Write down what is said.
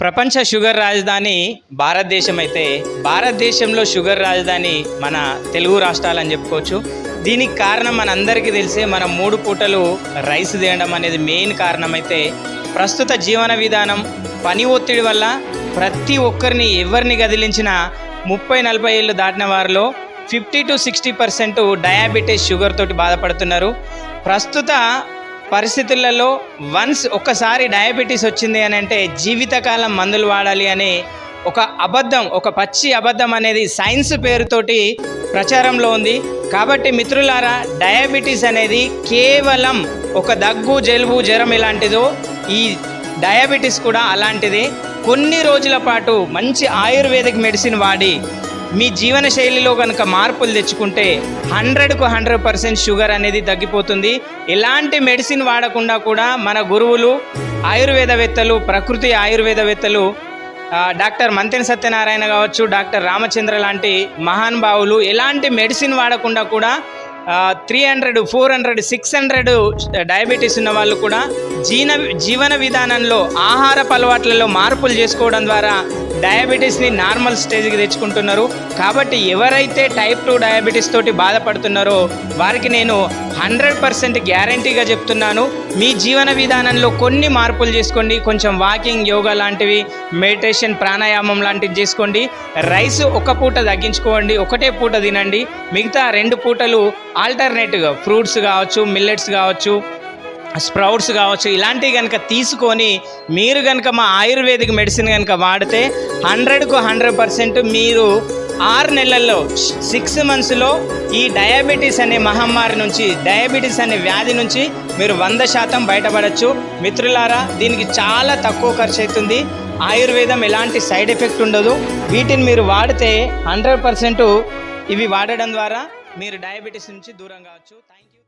ప్రపంచ షుగర్ రాజధాని భారతదేశం అయితే భారతదేశంలో షుగర్ రాజధాని మన తెలుగు రాష్ట్రాలు అని చెప్పుకోవచ్చు. దీనికి కారణం మనందరికీ తెలిసే మనం మూడు పూటలు రైస్ తినడం అనేది మెయిన్ కారణం అయితే ప్రస్తుత జీవన విధానం పని ఒత్తిడి వల్ల ప్రతి ఒక్కరిని ఎవరిని కదిలించినా ముప్పై నలభై ఏళ్ళు దాటిన వారిలో fifty to sixty percent diabetes sugar తోటి బాధపడుతున్నారు. ప్రస్తుత పరిస్థితులలో వన్స్ ఒక్కసారి డయాబెటీస్ వచ్చింది అని అంటే జీవితకాలం మందులు వాడాలి అనే ఒక అబద్ధం ఒక పచ్చి అబద్ధం అనేది సైన్స్ పేరుతోటి ప్రచారంలో ఉంది. కాబట్టి మిత్రులారా డయాబెటీస్ అనేది కేవలం ఒక దగ్గు జలుబు జ్వరం ఇలాంటిదో ఈ డయాబెటీస్ కూడా అలాంటిదే. కొన్ని రోజుల పాటు మంచి ఆయుర్వేదిక్ మెడిసిన్ వాడి మీ జీవన శైలిలో కనుక మార్పులు తెచ్చుకుంటే హండ్రెడ్కు హండ్రెడ్ పర్సెంట్ షుగర్ అనేది తగ్గిపోతుంది. ఎలాంటి మెడిసిన్ వాడకుండా కూడా మన గురువులు ఆయుర్వేదవేత్తలు ప్రకృతి ఆయుర్వేదవేత్తలు డాక్టర్ మంతెన సత్యనారాయణ కావచ్చు డాక్టర్ రామచంద్ర లాంటి మహానుభావులు ఎలాంటి మెడిసిన్ వాడకుండా కూడా three hundred four hundred six hundred diabetes ఉన్న వాళ్ళు కూడా జీన జీవన విధానంలో ఆహారపు అలవాట్లలో మార్పులు చేసుకోవడం ద్వారా డయాబెటీస్ని నార్మల్ స్టేజ్కి తెచ్చుకుంటున్నారు. కాబట్టి ఎవరైతే టైప్ టూ డయాబెటీస్ తోటి బాధపడుతున్నారో వారికి నేను హండ్రెడ్ పర్సెంట్ గ్యారంటీగా చెప్తున్నాను. మీ జీవన విధానంలో కొన్ని మార్పులు చేసుకోండి. కొంచెం వాకింగ్ యోగా లాంటివి మెడిటేషన్ ప్రాణాయామం లాంటివి చేసుకోండి. రైస్ ఒక పూట తగ్గించుకోండి. ఒకటే పూట తినండి. మిగతా రెండు పూటలు ఆల్టర్నేటివ్గా ఫ్రూట్స్ కావచ్చు మిల్లెట్స్ కావచ్చు స్ప్రౌట్స్ కావచ్చు ఇలాంటివి కనుక తీసుకొని మీరు కనుక మా ఆయుర్వేదిక్ మెడిసిన్ కనుక వాడితే హండ్రెడ్కు హండ్రెడ్ పర్సెంట్ మీరు ఆరు నెలల్లో సిక్స్ మంత్స్లో ఈ డయాబెటీస్ అనే మహమ్మారి నుంచి డయాబెటీస్ అనే వ్యాధి నుంచి మీరు వంద శాతం బయటపడచ్చు. మిత్రులారా దీనికి చాలా తక్కువ ఖర్చు అవుతుంది ఆయుర్వేదం ఎలాంటి సైడ్ ఎఫెక్ట్ ఉండదు. వీటిని మీరు వాడితే హండ్రెడ్ పర్సెంట్ ఇవి వాడడం ద్వారా మీరు డయాబెటీస్ నుంచి దూరం కావచ్చు. Thank you